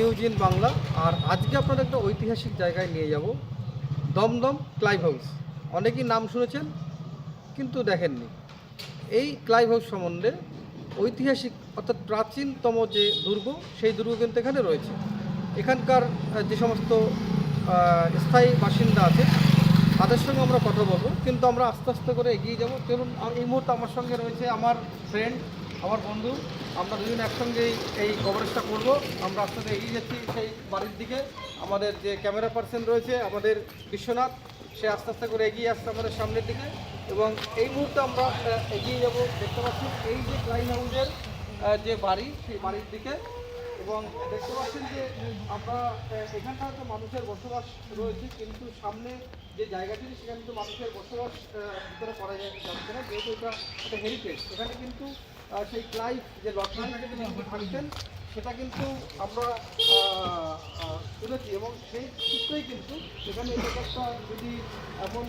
News in Bangla. আর আজকে আপনাদের একটা ঐতিহাসিক জায়গায় নিয়ে যাব। Dum Dum Clive house. অনেকেই নাম শুনেছেন, কিন্তু দেখেননি। এই ক্লাইভ হাউস সম্বন্ধে ঐতিহাসিক অর্থাৎ প্রাচীনতম যে দুর্গ, সেই দুর্গ কিন্তু এখানে রয়েছে। এখানকার যে সমস্ত স্থায়ী বাসিন্দা আছে, তাদের সঙ্গে আমরা কথা বলব। কিন্তু আমরা আস্তে আস্তে করে এগিয়ে যাব। চলুন এই মুহূর্তে আমার সঙ্গে রয়েছে আমার ফ্রেন্ড আমার বন্ধু আমরা দুজন একসঙ্গেই এই কভারেজটা করব। আমরা আস্তে এগিয়ে যাচ্ছি সেই বাড়ির দিকে। আমাদের যে ক্যামেরা পার্সন রয়েছে, আমাদের বিশ্বনাথ, সে আস্তে আস্তে করে এগিয়ে আসছে আমাদের সামনের দিকে। এবং এই মুহূর্তে আমরা এগিয়ে যাব, দেখতে পাচ্ছি এই যে ক্লাইন হাউসের যে বাড়ি, সেই বাড়ির দিকে। এবং দেখতে পাচ্ছেন যে আমরা এখানটা হয়তো মানুষের বসবাস রয়েছে, কিন্তু সামনে যে জায়গাটি, সেখানে কিন্তু মানুষের বসবাস ভিতরে করা যাচ্ছে না। যেহেতু এটা একটা হেরিটেজ এখানে কিন্তু সেই ক্লাইভ যে লটারি থাকতেন সেটা কিন্তু আমরা শুনেছি এবং সেই সূত্রেই কিন্তু এখানে এটা একটা যদি এমন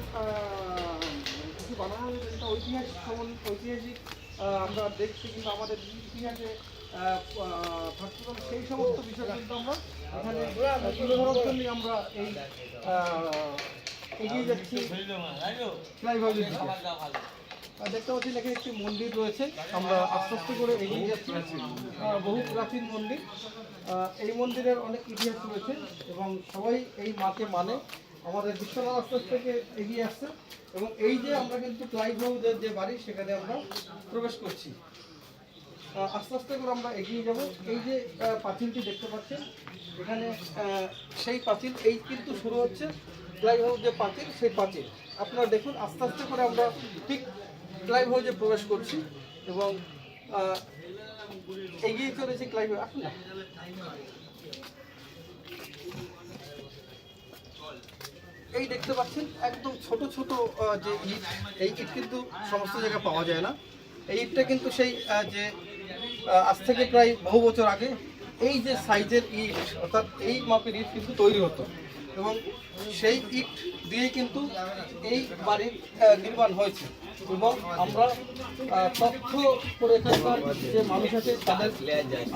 কিছু বানানো হয়েছে যেটা ঐতিহাসিক ঐতিহাসিক আমরা দেখছি কিন্তু আমাদের ইতিহাসে থাকতে সেই সমস্ত বিষয় কিন্তু আমরা এখানে তুলে ধরার জন্যই আমরা এই এগিয়ে যাচ্ছি। দেখতে পাচ্ছেন এখানে একটি মন্দির রয়েছে। আমরা আস্তে আস্তে করে এগিয়ে যাচ্ছি। বহু প্রাচীন মন্দির। এই মন্দিরের অনেক ইতিহাস রয়েছে এবং সবাই এই মাকে মানে। আমাদের বিশ্বনাথ আস্তে আস্তে এগিয়ে আসছে এবং এই যে আমরা কিন্তু ক্লাইবহাউসের যে বাড়ি, সেখানে আমরা প্রবেশ করছি। আস্তে আস্তে করে আমরা এগিয়ে যাব। এই যে পাঁচিলটি দেখতে পাচ্ছেন, এখানে সেই পাঁচিল এই কিন্তু শুরু হচ্ছে ক্লাইভ যে পাঁচিল সেই পাঁচিল আপনারা দেখুন, আস্তে আস্তে করে আমরা ঠিক ক্লাইভ হাউসে প্রবেশ করছি এবং এগিয়ে চলেছি ক্লাইভ। আসুন এই দেখতে পাচ্ছেন, একদম ছোট ছোট যে ইট, এই ইট কিন্তু সমস্ত জায়গায় পাওয়া যায় না। এই ইটটা কিন্তু সেই যে আজ থেকে প্রায় বহু বছর আগে এই যে সাইজের ইট, অর্থাৎ এই মাপের ইট কিন্তু তৈরি হতো। এবং সেই ইট দিয়ে কিন্তু এই বাড়ির নির্মাণ হয়েছে। এবং আমরা তথ্য করে এখানকার যে মানুষ আছে তাদের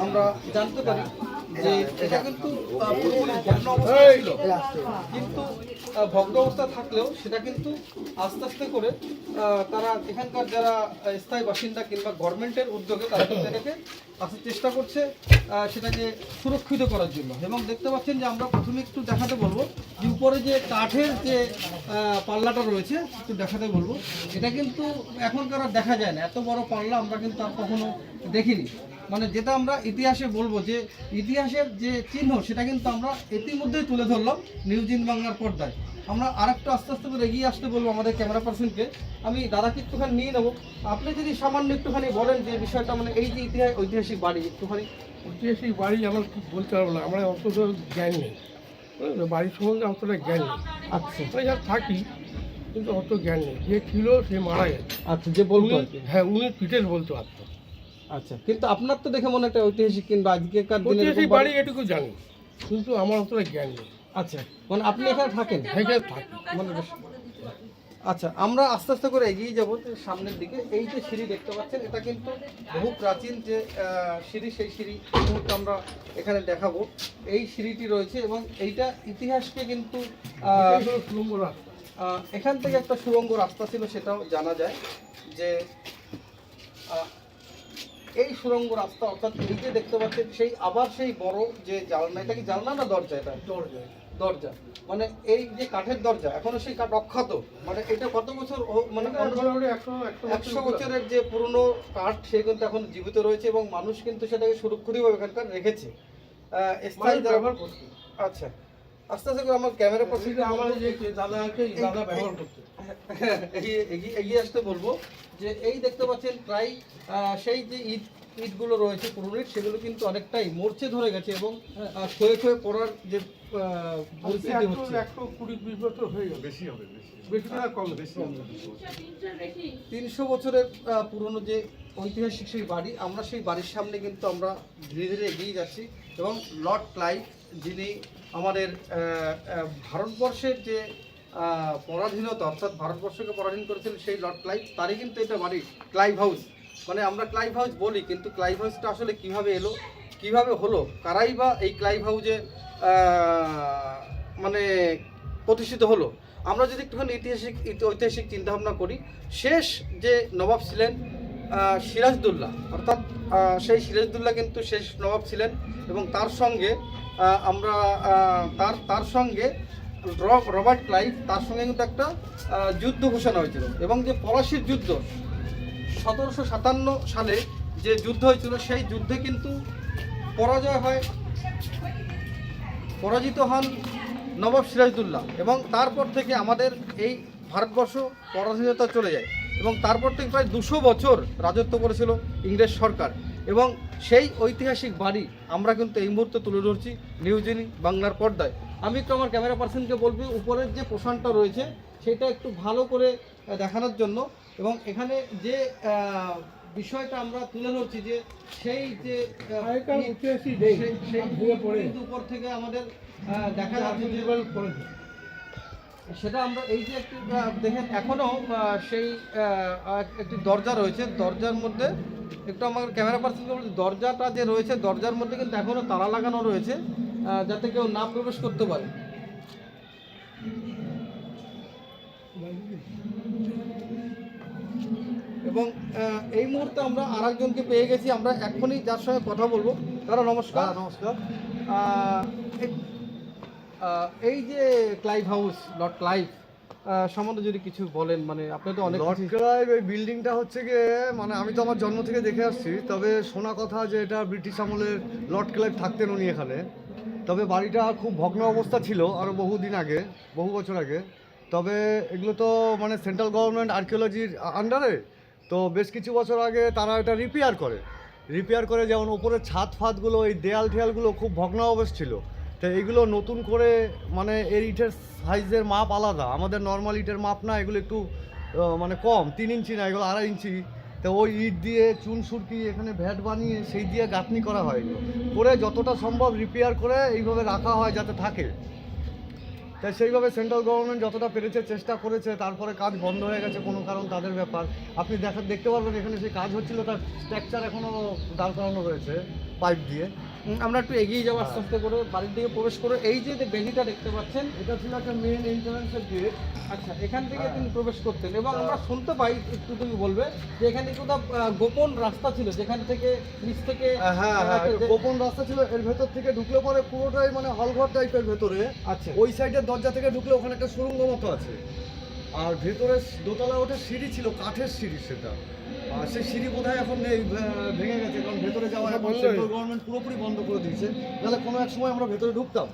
আমরা জানতে পারি। যে এটা কিন্তু ভগ্ন অবস্থায় ছিল। কিন্তু ভগ্ন অবস্থা থাকলেও সেটা কিন্তু আস্তে আস্তে করে তারা এখানকার যারা স্থায়ী বাসিন্দা কিংবা গভর্নমেন্টের উদ্যোগে তারা কিন্তু এটাকে আসার চেষ্টা করছে সেটাকে সুরক্ষিত করার জন্য। এবং দেখতে পাচ্ছেন যে আমরা প্রথমে একটু দেখাতে বলব যে উপরে যে কাঠের যে পাল্লাটা রয়েছে একটু দেখাতে বলব। এটা কিন্তু এখনকার দেখা যায় না। এত বড় পাল্লা আমরা কিন্তু আর কখনো দেখিনি। মানে যেটা আমরা ইতিহাসে বলব যে ইতিহাসের যে চিহ্ন সেটা কিন্তু আমরা ইতিমধ্যেই তুলে ধরলাম নিউজ ইন বাংলার পর্দায়। আমরা আরেকটু আস্তে আস্তে করে এগিয়ে আসতে বলব আমাদের ক্যামেরা পার্সনকে। আমি দাদাকে একটুখানি নিয়ে নেব। আপনি যদি সামান্য একটুখানি বলেন যে বিষয়টা মানে এই যে ইতিহাস ঐতিহাসিক বাড়ি একটুখানি। ঐতিহাসিক বাড়ি আমার বলতে পারব না আমার অতটা জ্ঞান নেই? বাড়ির সম্বন্ধে অতটা জ্ঞান নেই। আচ্ছা। যা থাকি কিন্তু অত জ্ঞান নেই। যে ছিল সে মারা গেছে। আচ্ছা যে বলতো আর হ্যাঁ উনি পিটের বলতে পারতো। আচ্ছা কিন্তু আপনার তো দেখে মনে একটা ঐতিহাসিক কিংবা আজকেকার দিনে ঐতিহাসিক বাড়ি এটুকু জানি। কিন্তু আমার অতটা জ্ঞান নেই। আচ্ছা মানে আপনি এখানে থাকেন? এখানে থাকি। মানে আচ্ছা আমরা আস্তে আস্তে করে এগিয়ে যাব সামনের দিকে। এই যে সিঁড়ি দেখতে পাচ্ছেন এটা কিন্তু বহু প্রাচীন যে সিঁড়ি সেই সিঁড়ি মুহূর্তে আমরা এখানে দেখাবো। এই সিঁড়িটি রয়েছে এবং এইটা ইতিহাসকে কিন্তু এখান থেকে একটা সুড়ঙ্গ রাস্তা ছিল সেটাও জানা যায় যে এই সুড়ঙ্গ রাস্তা অর্থাৎ এই যে দেখতে পাচ্ছেন সেই আবার সেই বড় যে জানলা এটা কি জানলা না দরজা এটা? দরজা। দরজা। মানে এই যে কাঠের দরজা এখনও সেই কাঠ অক্ষত মানে এটা কত বছর মানে একশো বছরের যে পুরনো কাঠ সে কিন্তু এখন জীবিত রয়েছে এবং মানুষ কিন্তু সেটাকে সুরক্ষিতভাবে এখানকার রেখেছে। স্থায়ী করতো আচ্ছা। আস্তে আস্তে করে আমার ক্যামেরা পছন্দ আমার যে দাদা আছে এই দাদা ব্যবহার করতো এগিয়ে এগিয়ে- আসতে বলব যে এই দেখতে পাচ্ছেন প্রায় সেই যে ইট ইটগুলো রয়েছে পুরনো ইট সেগুলো কিন্তু অনেকটাই মরচে ধরে গেছে এবং আহ, ক্ষয়ে ক্ষয়ে পড়ার যে পরিস্থিতি একশো হচ্ছে। একশো কুড়ি বিশ বছর হয়ে গেল। বেশি হবে বেশি না কম বেশি। তিনশো বছরের পুরনো যে ঐতিহাসিক সেই বাড়ি আমরা সেই বাড়ির সামনে কিন্তু আমরা ধীরে ধীরে এগিয়ে যাচ্ছি এবং লর্ড ক্লাইভ যিনি আমাদের ভারতবর্ষের যে পরাধীনতা, অর্থাৎ ভারতবর্ষকে পরাধীন করেছিলেন সেই লর্ড ক্লাইভ, তারই কিন্তু এটা বাড়ি, ক্লাইভ হাউস। মানে আমরা ক্লাইভ হাউস বলি, কিন্তু ক্লাইভ হাউসটা আসলে কীভাবে এলো, কীভাবে হলো, কারাই বা এই ক্লাইভ হাউজে মানে প্রতিষ্ঠিত হলো? আমরা যদি একটুখানি ঐতিহাসিক ঐতিহাসিক চিন্তাভাবনা করি, শেষ যে নবাব ছিলেন সিরাজদুল্লাহ, অর্থাৎ সেই সিরাজদুল্লাহ কিন্তু শেষ নবাব ছিলেন এবং তার সঙ্গে আমরা তার তার সঙ্গে রবার্ট ক্লাইভ, তার সঙ্গে কিন্তু একটা যুদ্ধ ঘোষণা হয়েছিল। এবং যে পলাশির যুদ্ধ, সতেরোশো সাতান্ন সালে যে যুদ্ধ হয়েছিল, সেই যুদ্ধে কিন্তু পরাজয় হয়। পরাজিত হন নবাব সিরাজদুল্লাহ। এবং তারপর থেকে আমাদের এই ভারতবর্ষ পরাধীনতা চলে যায়। এবং তারপর থেকে প্রায় দুশো বছর রাজত্ব করেছিল ইংরেজ সরকার। এবং সেই ঐতিহাসিক বাড়ি আমরা কিন্তু এই মুহূর্তে তুলে ধরছি নিউজিনি বাংলার পর্দায়। আমি একটু আমার ক্যামেরা পার্সনকে বলব উপরের যে পোষণটা রয়েছে সেটা একটু ভালো করে দেখানোর জন্য এবং এখানে যে বিষয়টা আমরা তুলে ধরছি যে সেই যে উপর থেকে আমাদের দেখা যাচ্ছে সেটা আমরা এই যে একটু দেখেন এখনও সেই একটি দরজা রয়েছে। দরজার মধ্যে একটু আমার ক্যামেরা পার্সন বলছি দরজাটা যে রয়েছে দরজার মধ্যে কিন্তু এখনও তালা লাগানো রয়েছে যাতে কেউ না প্রবেশ করতে পারে। এবং এই মুহূর্তে আমরা আরেকজনকে পেয়ে গেছি। আমরা এখনই যার সঙ্গে কথা বলব। দাদা নমস্কার। নমস্কার। এই যে ক্লাইভ হাউস লর্ড ক্লাইভ সম্বন্ধে যদি কিছু বলেন মানে আপনি তো অনেক লর্ড ক্লাইভ এই বিল্ডিংটা হচ্ছে গিয়ে মানে আমি তো আমার জন্ম থেকে দেখে আসছি তবে শোনা কথা যে এটা ব্রিটিশ আমলের লর্ড ক্লাইভ থাকতেন উনি এখানে। তবে বাড়িটা খুব ভগ্ন অবস্থা ছিল আরও বহুদিন আগে বহু বছর আগে। তবে এগুলো তো মানে সেন্ট্রাল গভর্নমেন্ট আর্কিওলজির আন্ডারে তো বেশ কিছু বছর আগে তারা এটা রিপেয়ার করে। রিপেয়ার করে যেমন ওপরের ছাদ ফাদগুলো এই দেয়াল ঠেয়ালগুলো খুব ভগ্ন অবস্থা ছিল। এইগুলো নতুন করে মানে এর ইটের সাইজের মাপ আলাদা। আমাদের নর্মাল ইটের মাপ না, এগুলো একটু মানে কম, তিন ইঞ্চি না, এগুলো আড়াই ইঞ্চি। তো ওই ইট দিয়ে চুন, সুরকি, এখানে ভ্যাট বানিয়ে সেই দিয়ে গাঁথনি করা হয়। করে যতটা সম্ভব রিপেয়ার করে এইভাবে রাখা হয় যাতে থাকে। তাই সেইভাবে সেন্ট্রাল গভর্নমেন্ট যতটা পেরেছে চেষ্টা করেছে, তারপরে কাজ বন্ধ হয়ে গেছে কোনো কারণ, তাদের ব্যাপার। আপনি দেখা, দেখতে পারবেন এখানে সেই কাজ হচ্ছিল, তার স্ট্রাকচার এখনও দাঁড় করানো রয়েছে পাইপ দিয়ে। আমরা একটু এগিয়ে যাব আস্তে আস্তে করে বাড়ির দিকে প্রবেশ করে। এই যে বেদিটা দেখতে পাচ্ছেন এটা ছিল একটা মেন এন্ট্রান্সের গেট আচ্ছা এখান থেকে। তিনি প্রবেশ করতেন এবং আমরা শুনতে পাই একটু তুমি বলবে যে এখানে কোথাও গোপন রাস্তা ছিল যেখান থেকে নিচ থেকে হ্যাঁ হ্যাঁ গোপন রাস্তা ছিল এর ভেতর থেকে ঢুকলে পরে পুরোটাই মানে হলঘর টাইপের ভেতরে। আচ্ছা। ওই সাইডের দরজা থেকে ঢুকলে ওখানে একটা সুরঙ্গ মতো আছে। আর ভেতরে দোতলা ওঠে সিঁড়ি ছিল কাঠের সিঁড়ি সেটা। সেই সিঁড়ি বোধহয় এখন নেই ভেঙে গেছে কারণ ভেতরে যাওয়া এখন সেন্ট্রাল। গভর্নমেন্ট পুরোপুরি বন্ধ করে দিয়েছে। তাহলে কোনো এক সময় আমরা ভেতরে ঢুকতাম।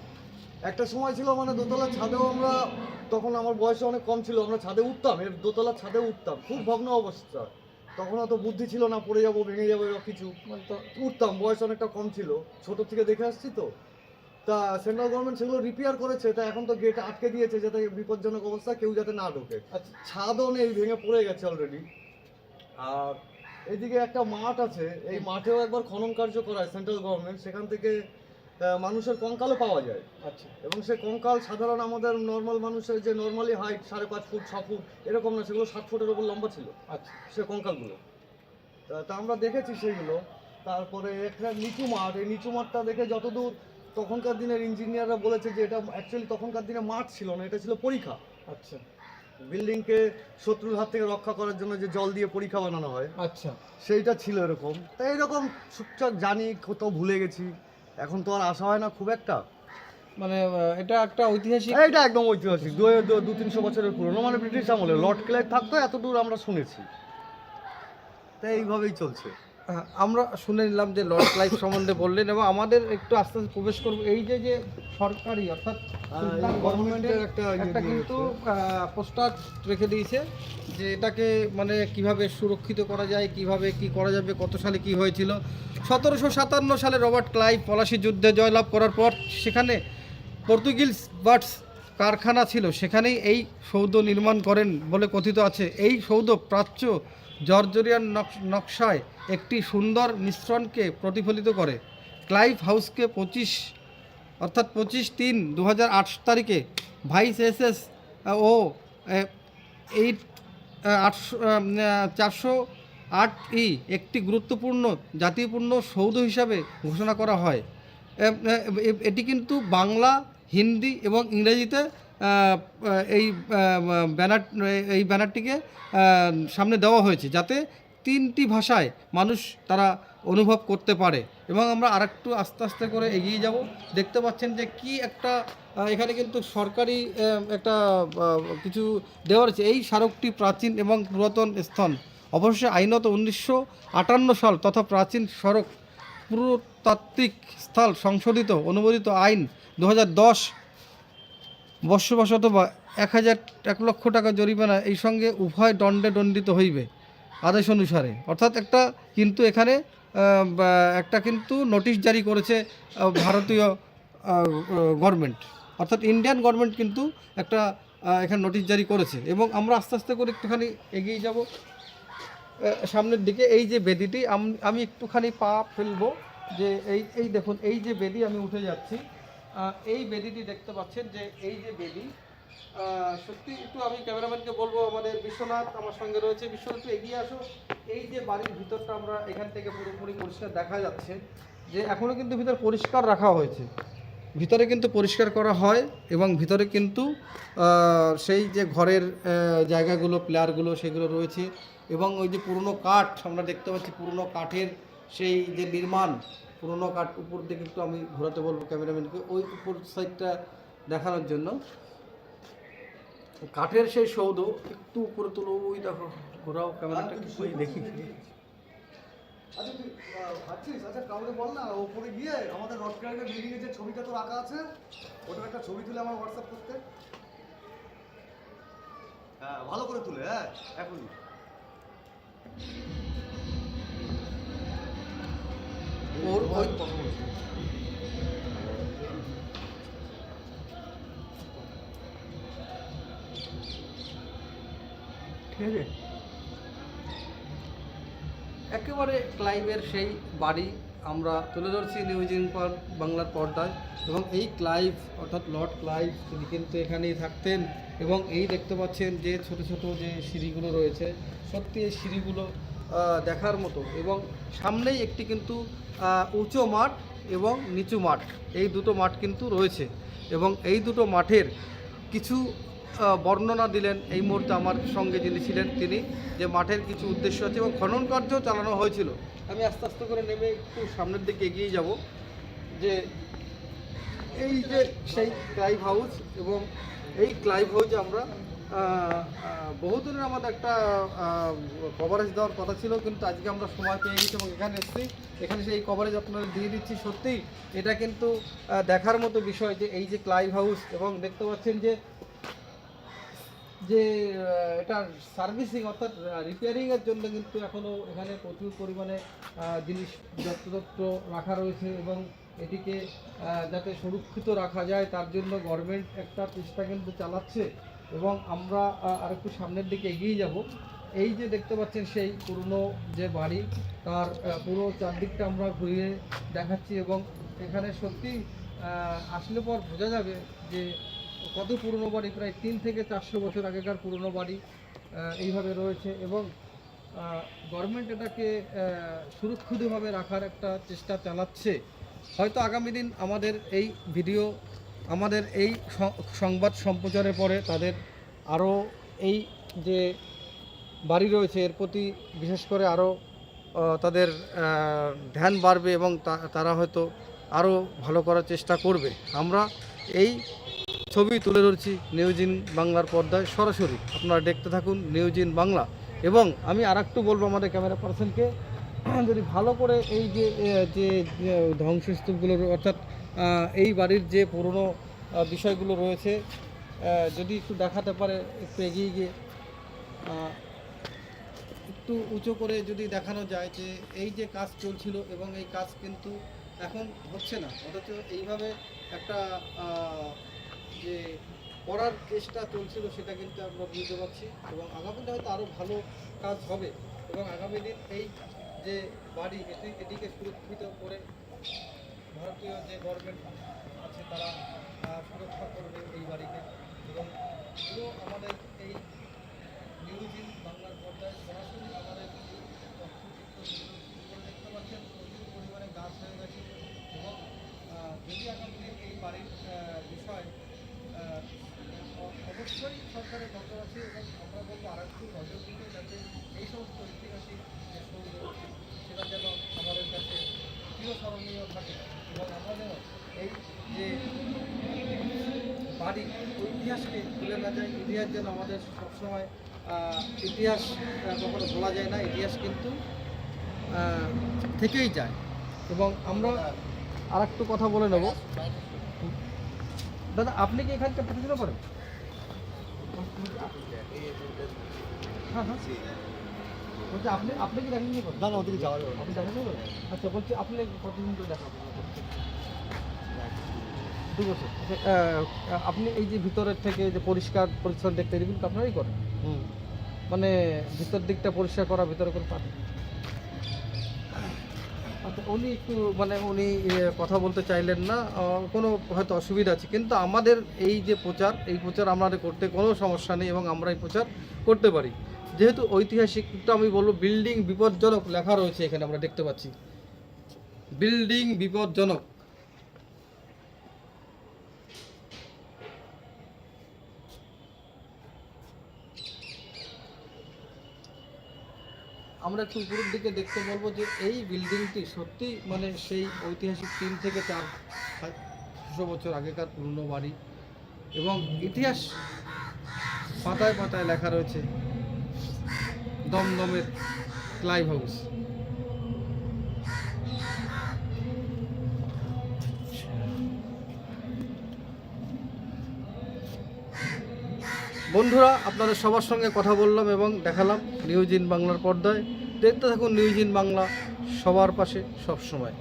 একটা সময় ছিল মানে দোতলার ছাদেও আমরা তখন আমার বয়স অনেক কম ছিল আমরা ছাদে উঠতাম এর দোতলার ছাদে উঠতাম। খুব ভগ্ন অবস্থা। তখন অত বুদ্ধি ছিল না পড়ে যাব ভেঙে যাব বা কিছু। মানে তো উঠতাম বয়স অনেকটা কম ছিল। ছোট থেকে দেখে আসছি তো। তা সেন্ট্রাল গভর্নমেন্ট সেগুলো রিপেয়ার করেছে তা এখন তো গেট আটকে দিয়েছে যাতে বিপজ্জনক অবস্থা কেউ যাতে না ঢোকে। আচ্ছা। ছাদও নেই ভেঙে পড়ে গেছে অলরেডি আর এদিকে একটা মাঠ আছে এই মাঠেও একবার খনন কার্য করায় সেন্ট্রাল গভর্নমেন্ট সেখান থেকে মানুষের কঙ্কালও পাওয়া যায়। আচ্ছা। এবং সে কঙ্কাল সাধারণ আমাদের নর্মাল মানুষের যে নর্মালি হাইট সাড়ে পাঁচ ফুট ছ ফুট এরকম না সেগুলো সাত ফুটের ওপর লম্বা ছিল আচ্ছা। সে কঙ্কালগুলো। তা তা আমরা দেখেছি সেগুলো তারপরে একটা নিচু মাঠ এই নিচু মাঠটা দেখে যতদূর তখনকার দিনের ইঞ্জিনিয়াররা বলেছে যে এটা অ্যাকচুয়ালি তখনকার দিনে মাঠ ছিল না এটা ছিল পরীক্ষা। আচ্ছা। বিল্ডিংকে শত্রুর হাত থেকে রক্ষা করার জন্য যে জল দিয়ে পরীক্ষা বানানো হয় আচ্ছা। সেইটা ছিল এরকম। তাই এরকম টুকটাক জানি কোথাও ভুলে গেছি। এখন তো আর আসা হয় না খুব একটা। মানে এটা একটা ঐতিহাসিক এইটা একদম ঐতিহাসিক। দু তিনশো বছরের পুরনো। মানে ব্রিটিশ আমলে লর্ড ক্লাইভ থাকতো এত দূর আমরা শুনেছি। তাই এইভাবেই চলছে। আমরা শুনে নিলাম যে লর্ড ক্লাইভ সম্বন্ধে বললেন এবং আমাদের একটু আস্তে আস্তে প্রবেশ করব। এই যে যে সরকারি অর্থাৎ গভর্নমেন্টের একটা ইয়ে একটা কিন্তু পোস্টার রেখে দিয়েছে যে এটাকে মানে কীভাবে সুরক্ষিত করা যায় কীভাবে কি করা যাবে কত সালে কি হয়েছিল। সতেরোশো সাতান্ন সালে রবার্ট ক্লাইভ পলাশি যুদ্ধে জয়লাভ করার পর সেখানে পর্তুগিজ বার্ডস কারখানা ছিল। সেখানেই এই সৌধ নির্মাণ করেন বলে কথিত আছে। এই সৌধ প্রাচ্য জর্জরিয়ান নকশ- নকশায় একটি সুন্দর মিশ্রণকে প্রতিফলিত করে। ক্লাইভ হাউসকে পঁচিশ, অর্থাৎ পঁচিশ তিন দু তারিখে ভাইস এসএস ও এইট আটশো চারশো আট ই একটি গুরুত্বপূর্ণ জাতিপূর্ণ সৌধ হিসাবে ঘোষণা করা হয়। এটি কিন্তু বাংলা, হিন্দি এবং ইংরেজিতে এই ব্যানার এই ব্যানারটিকে সামনে দেওয়া হয়েছে যাতে তিনটি ভাষায় মানুষ তারা অনুভব করতে পারে এবং আমরা আরেকটু আস্তে আস্তে করে এগিয়ে যাব। দেখতে পাচ্ছেন যে কি একটা এখানে কিন্তু সরকারি একটা কিছু দেওয়া রয়েছে। এই স্মারকটি প্রাচীন এবং পুরাতন স্থান। অবশ্যই আইনত উনিশশো আটান্ন সাল তথা প্রাচীন সড়ক পুরাতাত্ত্বিক স্থল সংশোধিত অনুমোদিত আইন দু হাজার দশ বর্ষবশত বা এক হাজার এক লক্ষ টাকা জরিমানা, এই সঙ্গে উভয় দণ্ডে দণ্ডিত হইবে। আদেশ অনুসারে। অর্থাৎ একটা কিন্তু এখানে একটা কিন্তু নোটিশ জারি করেছে ভারতীয় গভর্নমেন্ট অর্থাৎ ইন্ডিয়ান গভর্নমেন্ট কিন্তু একটা এখানে নোটিশ জারি করেছে। এবং আমরা আস্তে আস্তে করে একটুখানি এগিয়ে যাব। সামনের দিকে এই যে বেদিটি, আমি একটুখানি পা ফেলব যে এই এই দেখুন, এই যে বেদি আমি উঠে যাচ্ছি। এই বেদিটি দেখতে পাচ্ছেন যে এই যে বেদি সত্যি একটু আমি ক্যামেরাম্যানকে বলব, আমাদের বিশ্বনাথ আমার সঙ্গে রয়েছে। বিশ্বনাথ, একটু এগিয়ে আসো। এই যে বাড়ির ভিতরটা আমরা এখান থেকে পুরোপুরি পরিষ্কার দেখা যাচ্ছে যে এখনও কিন্তু ভিতর পরিষ্কার রাখা হয়েছে। ভিতরে কিন্তু পরিষ্কার করা হয় এবং ভিতরে কিন্তু সেই যে ঘরের জায়গাগুলো প্লেয়ারগুলো সেগুলো রয়েছে এবং ওই যে পুরনো কাঠ, আমরা দেখতে পাচ্ছি পুরনো কাঠের সেই যে নির্মাণ, পুরনো কাঠ উপর দিকে একটু আমি ঘোরাতে বলব ক্যামেরাম্যানকে, ওই উপর সাইডটা দেখানোর জন্য। কাঠের সেই সৌধ একটু উপরে তুলো ওই দেখো ঘোরাও ক্যামেরাটা ওই দেখি আচ্ছা তুই ভাবছিস? আচ্ছা কাউকে বল না ওপরে গিয়ে আমাদের রড যে ছবিটা তো রাখা আছে ওটার একটা ছবি তুলে আমার হোয়াটসঅ্যাপ করতে। হ্যাঁ ভালো করে তুলে হ্যাঁ এখনই। ওর ওই কথা বলছি। একেবারে ক্লাইভের সেই বাড়ি আমরা তুলে ধরছি নিউজ ইনপার বাংলার পর্দায়। এবং এই ক্লাইভ অর্থাৎ লর্ড ক্লাইভ তিনি কিন্তু এখানেই থাকতেন। এবং এই দেখতে পাচ্ছেন যে ছোট ছোট যে সিঁড়িগুলো রয়েছে, সত্যি এই সিঁড়িগুলো দেখার মতো। এবং সামনেই একটি কিন্তু উঁচু মাঠ এবং নিচু মাঠ, এই দুটো মাঠ কিন্তু রয়েছে। এবং এই দুটো মাঠের কিছু বর্ণনা দিলেন এই মুহূর্তে আমার সঙ্গে যিনি ছিলেন তিনি, যে মাঠের কিছু উদ্দেশ্য আছে এবং খনন কার্য চালানো হয়েছিল। আমি আস্তে আস্তে করে নেমে একটু সামনের দিকে এগিয়ে যাব। যে এই যে সেই ক্লাইভ হাউস এবং এই ক্লাইভ হাউসে আমরা বহুদিনের আমাদের একটা কভারেজ দেওয়ার কথা ছিল, কিন্তু আজকে আমরা সময় পেয়ে গেছি এবং এখানে এসেছি। এখানে সেই কভারেজ আপনারা দিয়ে দিচ্ছি। সত্যিই এটা কিন্তু দেখার মতো বিষয় যে এই যে ক্লাইভ হাউস এবং দেখতে পাচ্ছেন যে যে আহ, এটা সার্ভিসিং অর্থাৎ রিপেয়ারিংয়ের জন্য কিন্তু এখনও এখানে প্রচুর পরিমাণে জিনিস যত্রতত্র রাখা রয়েছে এবং এটিকে যাতে সুরক্ষিত রাখা যায় তার জন্য গভর্নমেন্ট একটা চেষ্টা কিন্তু চালাচ্ছে এবং আমরা আহ, আরেকটু সামনের দিকে এগিয়ে যাব। এই যে দেখতে পাচ্ছেন সেই পুরনো যে বাড়ি তার পুরো চারদিকটা আমরা ঘুরিয়ে দেখাচ্ছি এবং এখানে সত্যি আসলে পর বোঝা যাবে যে কত পুরনো বাড়ি? প্রায় তিন থেকে চারশো বছর আগেকার পুরনো বাড়ি এইভাবে রয়েছে এবং গভর্নমেন্ট এটাকে সুরক্ষিতভাবে রাখার একটা চেষ্টা চালাচ্ছে। হয়তো আগামী দিন আমাদের এই ভিডিও আমাদের এই সংবাদ সম্প্রচারের পরে তাদের আরও এই যে বাড়ি রয়েছে, এর প্রতি বিশেষ করে আরও তাদের ধ্যান বাড়বে এবং তারা হয়তো আরও ভালো করার চেষ্টা করবে। আমরা এই ছবি তুলে ধরছি নিউজ ইন বাংলার পর্দায় সরাসরি। আপনারা দেখতে থাকুন নিউজ ইন বাংলা। এবং আমি আর একটু বলব আমাদের ক্যামেরা পার্সনকে যদি ভালো করে এই যে যে ধ্বংসস্তূপগুলো অর্থাৎ এই বাড়ির যে পুরনো বিষয়গুলো রয়েছে যদি একটু দেখাতে পারে, একটু এগিয়ে গিয়ে একটু উঁচু করে যদি দেখানো যায় যে, এই যে কাজ চলছিল এবং এই কাজ কিন্তু এখন হচ্ছে না। অথচ এইভাবে একটা যে করার চেষ্টা চলছিল সেটা কিন্তু আমরা বুঝতে পারছি এবং আগামী দিনে হয়তো আরও ভালো কাজ হবে এবং আগামী দিন এই যে বাড়ি, এটি, এটিকে সুরক্ষিত করে ভারতীয় যে গভর্নমেন্ট আছে তারা সুরক্ষা করবে এই বাড়িকে এবং পুরো আমাদের এই নিউজ ইন বাংলার পর্দায় সরাসরি আমাদের এই দেখেছেন আমাদের সবসময় ইতিহাস কখনো ভোলা যায় না ইতিহাস কিন্তু থেকেই যায়। এবং আমরা আর একটু কথা বলে নেব। দাদা আপনি কি এখানকার পড়াশোনা করেন হ্যাঁ হ্যাঁ। বলছি আপনি আপনি কি দেখাশোনা করেন না না ওদিকে যাওয়া যাবে আপনি করেন আচ্ছা বলছি আপনি কতদিন ধরে করছেন? দু বছর। আচ্ছা, আপনি এই যে ভিতরের থেকে যে পরিষ্কার পরিচ্ছন্ন দেখতে এগুলো আপনারাই করেন? হুম। মানে ভিতর দিকটা পরিষ্কার করা ভিতরে করে পান আচ্ছা উনি একটু মানে উনি কথা বলতে চাইলেন না কোনো হয়তো অসুবিধা আছে কিন্তু আমাদের এই যে প্রচার এই প্রচার আমাদের করতে কোনো সমস্যা নেই এবং আমরা এই প্রচার করতে পারি। যেহেতু ঐতিহাসিক একটু আমি বলব বিল্ডিং বিপজ্জনক লেখা রয়েছে এখানে আমরা দেখতে পাচ্ছি। বিল্ডিং বিপজ্জনক। আমরা একটু উপরের দিকে দেখতে বলব যে এই বিল্ডিংটি সত্যি মানে সেই ঐতিহাসিক তিন থেকে চার ছশো বছর আগেকার পুরনো বাড়ি এবং ইতিহাস পাতায় পাতায় লেখা রয়েছে দমদমের ক্লাইভ হাউস বন্ধুরা, আপনাদের সবার সঙ্গে কথা বললাম এবং দেখালাম নিউজ ইন বাংলার পর্দায়। দেখতে থাকুন নিউজ ইন বাংলা সবার পাশে সব সময়